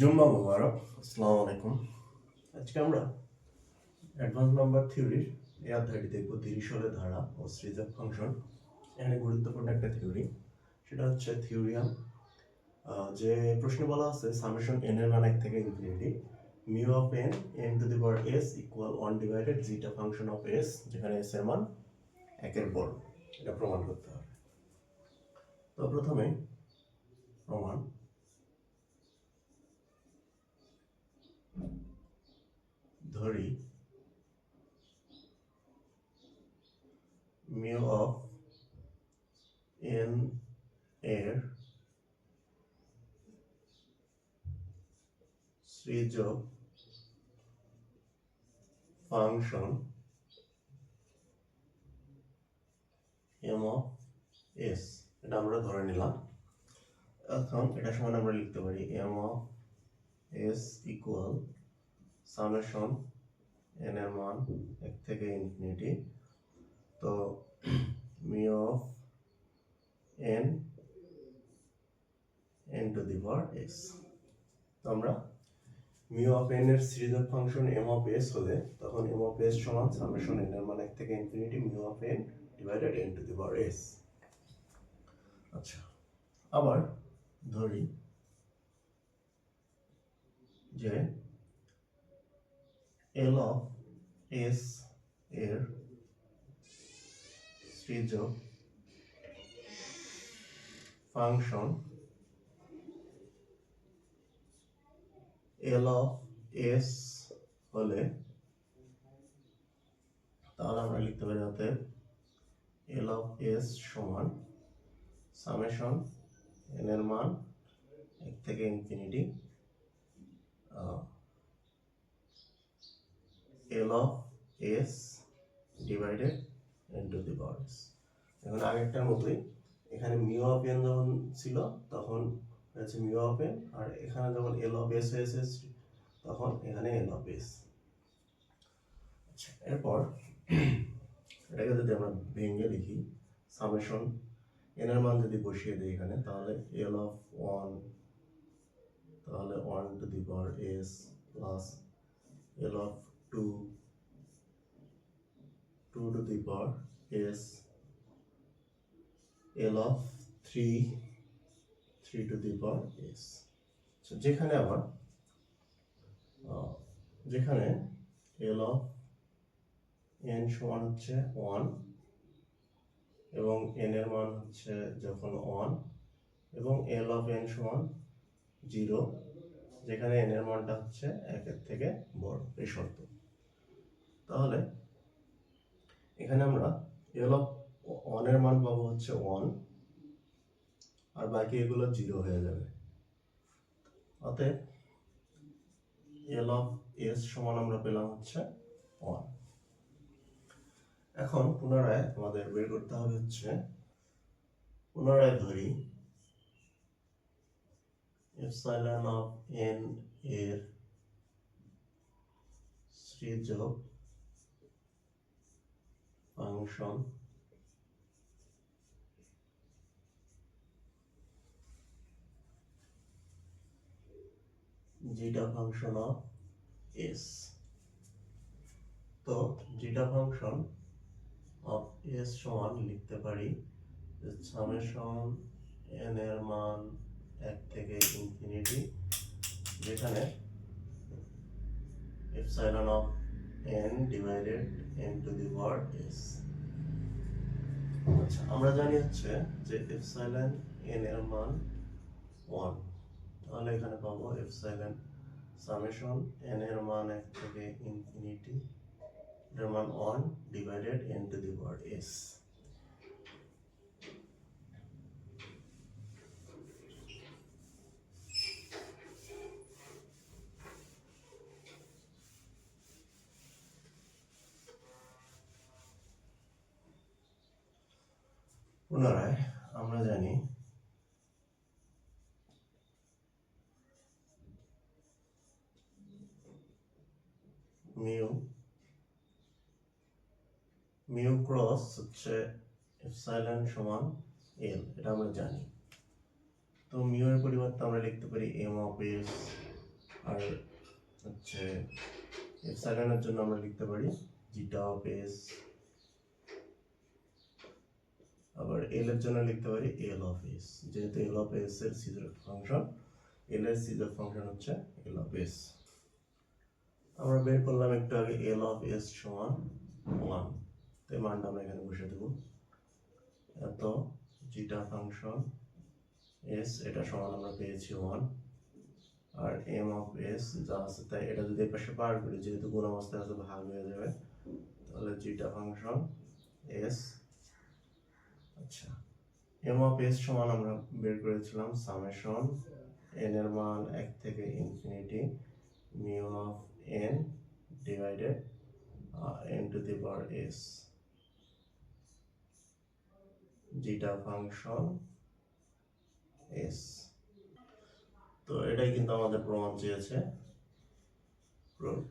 জুম্মা মুবারক, আসসালামু আলাইকুম। আজকে আমরা অ্যাডভান্স নাম্বার থিওরির এই অধ্যায়টি দেখব তিরিশলের ধারা ও সৃজক ফাংশন। এখানে গুরুত্বপূর্ণ একটা থিওরি সেটা হচ্ছে থিওরিয়াম যে প্রশ্নে বলা আছে সামেশন এন এর মান এক থেকে infinity mu of N N to the power S equal one divided zeta function of S যেখানে এস এর মান একের বড়। এটা প্রমাণ করতে হবে। তো প্রথমে প্রমাণ ধরি মিউ অফ এন এর সৃজক ফাংশন এম অফ এস এটা আমরা ধরে নিলাম। এখন এটা সমান আমরা লিখতে পারি M of S equal summation N এর মান এক থেকে ইনফিনিটি। তো mu of N N to the power S তো আমরা মিউ অফ এন এর সিরিজের ফাংশন এম অফ এস হলে তখন এম অফ এস সমান সামেশন এন এর মান এক থেকে infinity mu of N divided N to the power S আচ্ছা আবার ধরি যে এল অফ এস এর সৃজক ফাংশন এল অফ এস হলে তাহলে আমরা লিখতে পারি অতএব এল অফ এস সমান সামেশন এন এর মান এক থেকে infinity L of S divided into the power S এখন আগেরটার মতোই এখানে মিউ অফ এন যখন ছিল, তখন হচ্ছে মিউ অফ এন আর এখানে যখন এল অফ এস হয়েছে তখন এখানে এল অফ এস এরপর এটাকে যদি আমরা ভেঙে লিখি সামেশন এন এর মান যদি বসিয়ে দিই এখানে, তাহলে এল অফ ওয়ান তাহলে one to the power S plus L of two two to the power S, L of three three to the power S. যেখানে আবার যেখানে এল অফ এন সমান হচ্ছে ওয়ান এবং এন এর মান হচ্ছে যখন ওয়ান এবং এল অফ এন সমান জিরো, যেখানে এন এর মানটা হচ্ছে একের থেকে বড়, এই শর্ত। তাহলে এখানে আমরা এল অফ ওয়ানের মান পাবো হচ্ছে ওয়ান আর বাকি এগুলো জিরো হয়ে যাবে। অতএব এল অফ এস সমান আমরা পেলাম হচ্ছে ওয়ান এখন পুনরায় আমাদের বের করতে হবে হচ্ছে, পুনরায় ধরি এপসাইলন অফ এন এর সৃজক function zeta function of S তো জিটা ফাংশন অফ এস সমান লিখতে পারি সামেশন এন এর মান এক থেকে ইনফিনিটি যেখানে epsilon of N divided N to the power S আচ্ছা আমরা জানি হচ্ছে যে এপসাইলন এন এর মান ওয়ান তাহলে এখানে পাবো এপসাইলন সামেশন এন এর মান এক থেকে ইনফিনিটি এর মান one divided N to the power S পুনরায় আমরা জানি মিউ মিউ ক্রস হচ্ছে এপসাইলন সমান এল, এটা আমরা জানি। তো মিউ এর পরিবর্তে আমরা লিখতে পারি এম অফ এস, আর হচ্ছে এপসাইলনের জন্য আমরা লিখতে পারি জিটা অফ এস আবার এল এর জন্য লিখতে পারি এল অফ এস যেহেতু এল অফ এস এর সিজার ফাংশন এল এর সিজার ফাংশন হচ্ছে এল অফ এস আমরা বের করলাম একটু আগে এল অফ এস সমান ওয়ান তো এই মানটা আমরা এখানে বসে দেবো। এত জিটা ফাংশন এস এটা সমান আমরা পেয়েছি ওয়ান আর এম অফ এস যা আছে, তাই এটা যদি পাশে পার করি, যেহেতু কোন অবস্থায় আছে, ভাগ হয়ে যাবে, তাহলে জিটা ফাংশন এস আচ্ছা। এম অফ এস সমান আমরা বের করেছিলাম সামেশন এন এর মান এক থেকে infinity, mu of N divided N to the power S zeta function S তো এটাই কিন্তু আমাদের প্রমাণ চেয়েছে। প্র-